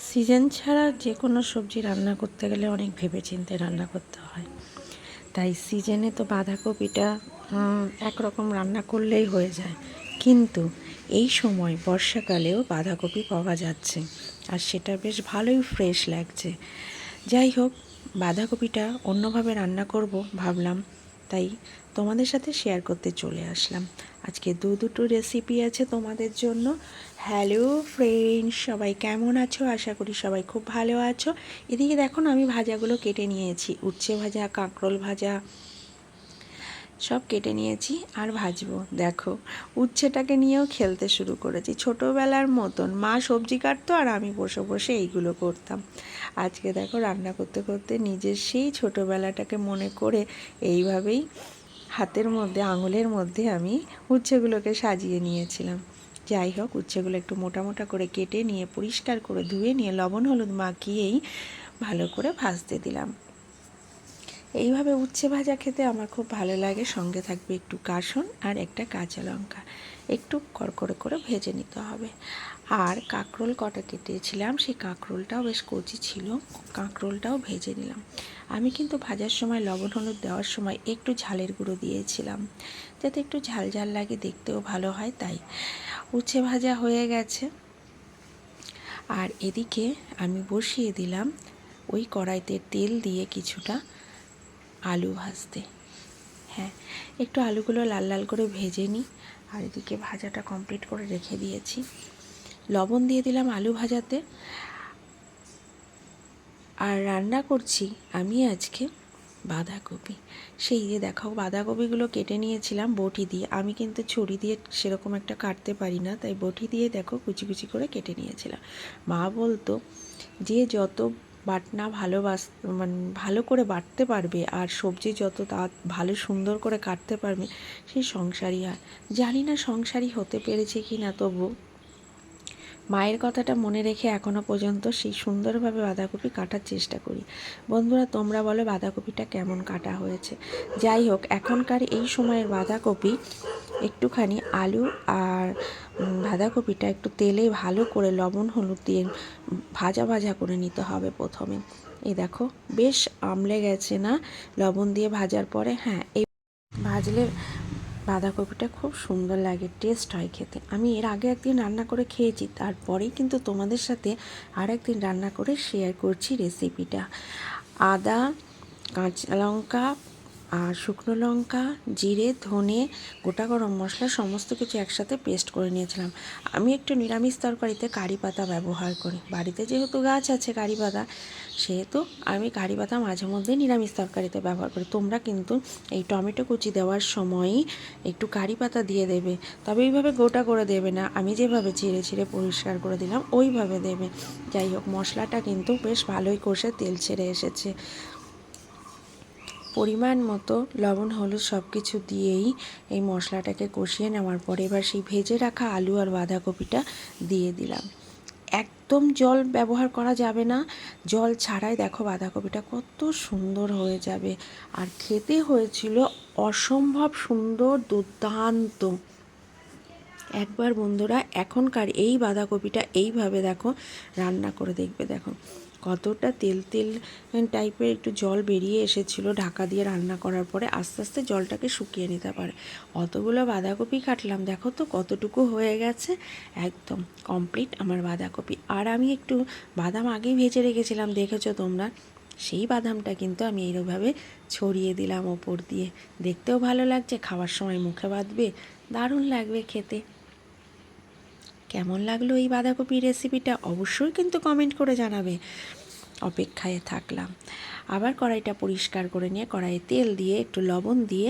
Season ছাড়া যে কোনো সবজি রান্না করতে গেলে অনেক ভেবে ভেবেচিন্তে রান্না করতে হয়। তাই সিজনে তো বাঁধাকপিটা একরকম রান্না করলেই হয়ে যায়। কিন্তু এই সময় বর্ষাকালেও বাঁধাকপি পাওয়া যাচ্ছে আর সেটা বেশ ভালোই ফ্রেশ লাগছে। যাই হোক, বাঁধাকপিটা অন্যভাবে রান্না করব ভাবলাম, তাই তোমাদের সাথে শেয়ার করতে চলে আসলাম। আজকে দু দুটো রেসিপি আছে তোমাদের জন্য। হ্যালো ফ্রেন্ডস সবাই কেমন আছো? আশা করি সবাই খুব ভালো আছো। এদিকে দেখো আমি ভাজাগুলো কেটে নিয়েছি। উচ্ছে ভাজা, কাঁকরোল ভাজা, সব কেটে নিয়েছি আর ভাজবো। দেখো, উচ্ছেটাকে নিয়েও খেলতে শুরু করেছি। ছোটোবেলার মতন, মা সবজি কাটতো আর আমি বসে বসে এইগুলো করতাম। আজকে দেখো, রান্না করতে করতে নিজের সেই ছোটোবেলাটাকে মনে করে এইভাবেই হাতের মধ্যে, আঙুলের মধ্যে আমি উচ্ছেগুলোকে সাজিয়ে নিয়েছিলাম। যাই হোক, উচ্ছেগুলো একটু মোটা মোটা করে কেটে নিয়ে পরিষ্কার করে ধুয়ে নিয়ে লবণ হলুদ মাখিয়েই ভালো করে ভাজতে দিলাম। এইভাবে উচ্ছে ভাজা খেতে আমার খুব ভালো লাগে। সঙ্গে থাকবে একটু কাসন আর একটা কাঁচা লঙ্কা। একটু কড়কড়ে করে ভেজে নিতে হবে। আর কাঁকরোল কটা কেটেছিলাম, সেই কাঁকরোলটাও বেশ কচি ছিল। কাঁকরোলটাও ভেজে নিলাম। আমি কিন্তু ভাজার সময় লবণ, হলুদ দেওয়ার সময় একটু ঝালের গুঁড়ো দিয়েছিলাম। যাতে একটু ঝাল ঝাল লাগে, দেখতেও ভালো হয়, তাই উচ্ছে ভাজা হয়ে গেছে। আর এদিকে আমি বসিয়ে দিলাম ওই কড়াইতে তেল দিয়ে কিছুটা আলু ভাজতে। হ্যাঁ একটু আলুগুলো লাল লাল করে ভেজে নিই। আর এদিকে ভাজাটা কমপ্লিট করে রেখে দিয়েছি। লবণ দিয়ে দিলাম আলু ভাজাতে। আর রান্না করছি আমি আজকে বাঁধাকপি। সেই যে দেখো বাঁধাকপিগুলো কেটে নিয়েছিলাম বটি দিয়ে। আমি কিন্তু ছুরি দিয়ে সেরকম একটা কাটতে পারি না, তাই বটি দিয়ে দেখো কুচি কুচি করে কেটে নিয়েছিলাম। মা বলতো, যে যত বাটনা ভালোবাস মানে ভালো করে বাটতে পারবে আর সবজি যত তা, ভালো সুন্দর করে কাটতে পারবে সেই সংসারই হয়। জানি না সংসারই হতে পেরেছে কি না তবু মায়ের কথাটা মনে রেখে এখনও পর্যন্ত সেই সুন্দরভাবে বাঁধাকপি কাটার চেষ্টা করি। বন্ধুরা, তোমরা বলো বাঁধাকপিটা কেমন কাটা হয়েছে? যাই হোক, এখনকার এই সময়ের বাঁধাকপি একটুখানি আলু আর বাঁধাকপিটা একটু তেলে ভালো করে লবণ, হলুদ দিয়ে ভাজা ভাজা করে নিতে হবে প্রথমে। এই দেখো, বেশ আমলে গেছে না? লবণ দিয়ে ভাজার পরে হ্যাঁ এই ভাজলে বাঁধাকপিটা খুব সুন্দর লাগে টেস্ট হয় খেতে। আমি এর আগে একদিন রান্না করে খেয়েছি, তারপরেই কিন্তু তোমাদের সাথে আর একদিন রান্না করে শেয়ার করছি রেসিপিটা আদা, কাঁচা লঙ্কা আর শুকনো লঙ্কা, জিরে, ধনে, গোটা গরম মশলা সমস্ত কিছু একসাথে পেস্ট করে নিয়েছিলাম। আমি একটু নিরামিষ তরকারিতে কারি পাতা ব্যবহার করি। বাড়িতে যেহেতু গাছ আছে কারি পাতা, সেহেতু আমি কারি পাতা মাঝে মধ্যে নিরামিষ তরকারিতে ব্যবহার করি। তোমরা কিন্তু এই টমেটো কুচি দেওয়ার সময়ই একটু কারি পাতা দিয়ে দেবে, তবে এইভাবে গোটা করে দেবে না। আমি যেভাবে ছিঁড়ে ছিঁড়ে পরিষ্কার করে দিলাম, ওইভাবে দেবে। যাই হোক, মশলাটা কিন্তু বেশ ভালোই কষে তেল ছেড়ে এসেছে। পরিমাণ মতো লবণ, হলুদ সব কিছু দিয়েই এই মশলাটাকে কষিয়ে নেওয়ার পরে এবার সেই ভেজে রাখা আলু আর বাঁধাকপিটা দিয়ে দিলাম। একদম জল ব্যবহার করা যাবে না। জল ছাড়াই দেখো বাঁধাকপিটা কত সুন্দর হয়ে যাবে। আর খেতে হয়েছিল অসম্ভব সুন্দর, দুর্দান্ত। একবার বন্ধুরা, এখনকার এই বাঁধাকপিটা এইভাবে দেখো, রান্না করে দেখবে দেখো। কতটা তেল তেল টাইপের একটু জল বেরিয়ে এসেছিল ঢাকা দিয়ে রান্না করার পরে আস্তে আস্তে জলটাকে শুকিয়ে নিতে পারে। অতগুলো বাঁধাকপি কাটলাম, দেখো তো কতটুকু হয়ে গেছে। একদম কমপ্লিট আমার বাঁধাকপি। আর আমি একটু বাদাম আগেই ভেজে রেখেছিলাম, দেখেছ তোমরা? সেই বাদামটা কিন্তু আমি এইভাবে ছড়িয়ে দিলাম ওপর দিয়ে। দেখতেও ভালো লাগছে, খাওয়ার সময় মুখে বাঁধবে, দারুণ লাগবে খেতে। কেমন লাগল এই বাঁধাকপির রেসিপিটা অবশ্যই কিন্তু কমেন্ট করে জানাবে। অপেক্ষায় থাকলাম। আবার কড়াইটা পরিষ্কার করে নিয়ে কড়াইয়ে তেল দিয়ে একটু লবণ দিয়ে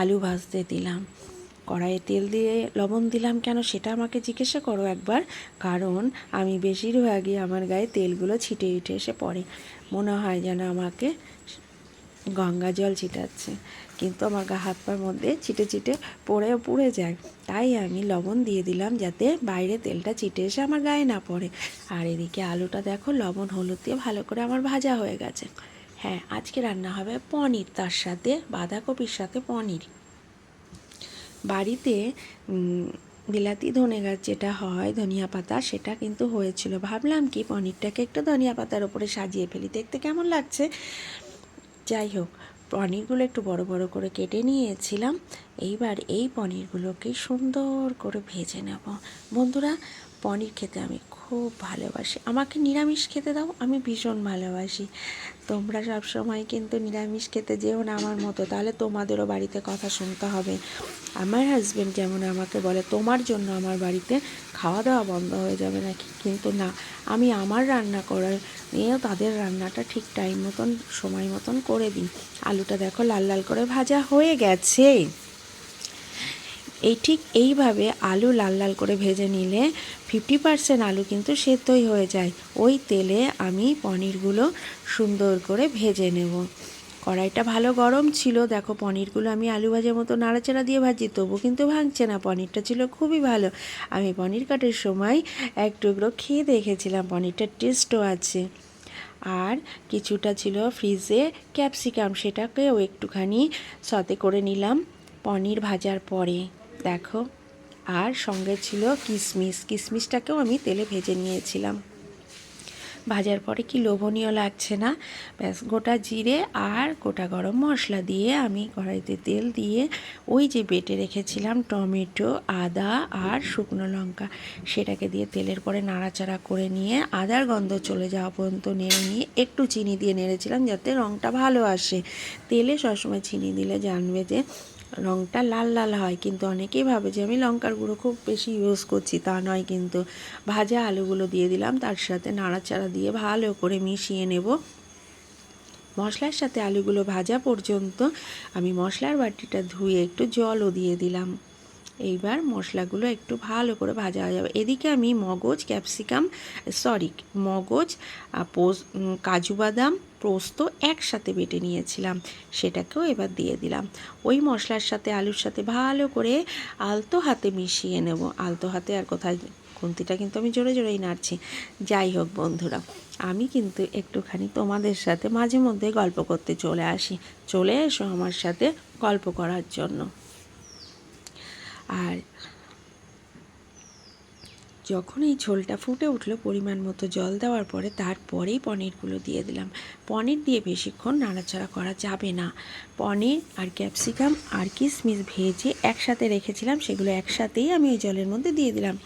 আলু ভাজতে দিলাম। কড়াইয়ে তেল দিয়ে লবণ দিলাম কেন সেটা আমাকে জিজ্ঞাসা করো একবার, কারণ আমি বেশিরভাগই আমার গায়ে তেলগুলো ছিটে উঠে এসে পড়ে। মনে হয় যেন আমাকে গঙ্গা জল ছিটাচ্ছে। কিন্তু আমার গা হাত পার মধ্যে ছিটে ছিটে পড়ে, পুড়ে যায়। তাই আমি লবণ দিয়ে দিলাম যাতে বাইরে তেলটা ছিটে এসে আমার গায়ে না পড়ে। আর এদিকে আলুটা দেখো, লবণ, হলুদ দিয়ে ভালো করে আমার ভাজা হয়ে গেছে। হ্যাঁ আজকে রান্না হবে পনির, তার সাথে বাঁধাকপির সাথে পনির। বাড়িতে বিলাতি ধনে গাছ যেটা হয়, ধনিয়া পাতা, সেটা কিন্তু হয়েছিল। ভাবলাম কি পনিরটাকে একটু ধনিয়া পাতার ওপরে সাজিয়ে ফেলি। দেখতে কেমন লাগছে? যাই হোক, পনিরগুলো একটু বড় বড় করে কেটে নিয়েছিলাম। এইবার এই পনিরগুলোকে সুন্দর করে ভেজে নেব। বন্ধুরা, পনির খেতে আমি খুব ভালোবাসি। আমাকে নিরামিষ খেতে দাও, আমি ভীষণ ভালোবাসি। তোমরা সব সময় কিন্তু নিরামিষ খেতে যেও না আমার মতো, তাহলে তোমাদেরও বাড়িতে কথা শুনতে হবে। আমার হাজব্যান্ড যেমন আমাকে বলে, তোমার জন্য আমার বাড়িতে খাওয়া দাওয়া বন্ধ হয়ে যাবে নাকি? কিন্তু না, আমি আমার রান্না করার নিয়েও তাদের রান্নাটা ঠিক টাইম মতন, সময় মতন করে দিই। আলুটা দেখো লাল লাল করে ভাজা হয়ে গেছে। এই ঠিক এইভাবে আলু লাল লাল করে ভেজে নিলে ফিফটি পার্সেন্ট আলু কিন্তু সেদ্ধই হয়ে যায়। ওই তেলে আমি পনিরগুলো সুন্দর করে ভেজে নেব। কড়াইটা ভালো গরম ছিল, দেখো পনিরগুলো আমি আলু ভাজার মতো নাড়াচাড়া দিয়ে ভাজি তবু কিন্তু ভাঙছে না, পনিরটা ছিল খুবই ভালো। আমি পনির কাটের সময় এক টুকরো খেয়ে দেখেছিলাম পনিরটার টেস্টও আছে। আর কিছুটা ছিল ফ্রিজে ক্যাপসিকাম সেটাকেও একটুখানি সতে করে নিলাম পনির ভাজার পরে। দেখো, আর সঙ্গে ছিল কিশমিশ কিশমিশটাকেও আমি তেলে ভেজে নিয়েছিলাম। ভাজার পরে কি লোভনীয় লাগছে না? ব্যাস, গোটা জিরে আর গোটা গরম মশলা দিয়ে আমি কড়াইতে তেল দিয়ে ওই যে বেটে রেখেছিলাম টমেটো, আদা আর শুকনো লঙ্কা, সেটাকে দিয়ে তেলের পরে নাড়াচাড়া করে নিয়ে আদার গন্ধ চলে যাওয়া পর্যন্ত নেড়ে নিয়ে একটু চিনি দিয়ে নেড়েছিলাম যাতে রঙটা ভালো আসে। তেলে সবসময় চিনি দিলে জানবে যে রঙটা লাল লাল হয়, কিন্তু অনেকেই ভাবে যে আমি লঙ্কার গুঁড়ো খুব বেশি ইউজ করছি, তা নয় কিন্তু ভাজা আলুগুলো দিয়ে দিলাম, তার সাথে নাড়াচাড়া দিয়ে ভালো করে মিশিয়ে নেব। মশলার সাথে আলুগুলো ভাজা পর্যন্ত আমি মশলার বাটিটা ধুয়ে একটু জলও দিয়ে দিলাম। এইবার মশলাগুলো একটু ভালো করে ভাজা হয়ে যাবে। এদিকে আমি মগজ, ক্যাপসিকাম সরি মগজ পোস কাজু বাদাম পোস্ত একসাথে বেটে নিয়েছিলাম। সেটাকেও এবার দিয়ে দিলাম। ওই মশলার সাথে, আলুর সাথে ভালো করে আলতো হাতে মিশিয়ে নেব। আলতো হাতে আর কোথায়, খুন্তিটা কিন্তু আমি জোরে জোরেই নাড়ছি। যাই হোক বন্ধুরা, আমি কিন্তু একটুখানি তোমাদের সাথে মাঝে মধ্যে গল্প করতে চলে আসি। চলে এসো আমার সাথে গল্প করার জন্য। আর যখন এই ঝোলটা ফুটে উঠল পরিমাণ মতো জল দেওয়ার পরে তারপরেই পনিরগুলো দিয়ে দিলাম। পনির দিয়ে বেশিক্ষণ নাড়াচাড়া করা যাবে না। পনির আর ক্যাপসিকাম আর কিশমিশ ভেজে একসাথে রেখেছিলাম, সেগুলো একসাথেই আমি এই জলের মধ্যে দিয়ে দিলাম।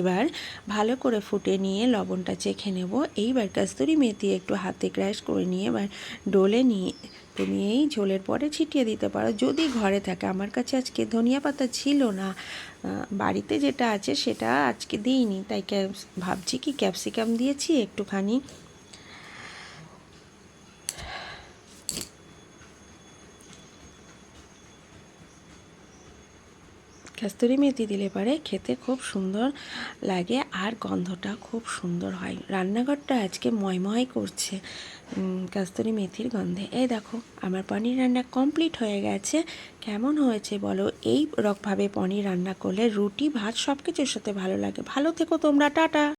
এবার ভালো করে ফুটে নিয়ে লবণটা চেখে নেব। এইবার কাস্তুরি মেথি একটু হাতে ক্র্যাশ করে নিয়ে এবার ডোলে নিয়ে তুমি এই ঝোলের পরে ছিটিয়ে দিতে পারো। যদি ঘরে থাকে, আমার কাছে আজকে ধনিয়া পাতা ছিল না। বাড়িতে যেটা আছে সেটা আজকে দিইনি। তাই ভাবছি কি ক্যাপসিকাম দিয়েছি একটুখানি কাস্তুরি মেথি দিলে পারে খেতে খুব সুন্দর লাগে আর গন্ধটা খুব সুন্দর হয়। রান্নাঘরটা আজকে ময়ময় করছে কাস্তুরি মেথির গন্ধে। এই দেখো, আমার পনির রান্না কমপ্লিট হয়ে গেছে। কেমন হয়েছে বলো? এই রকমভাবে পনির রান্না করলে রুটি, ভাত সব কিছুর সাথে ভালো লাগে। ভালো থেকো তোমরা, টাটা!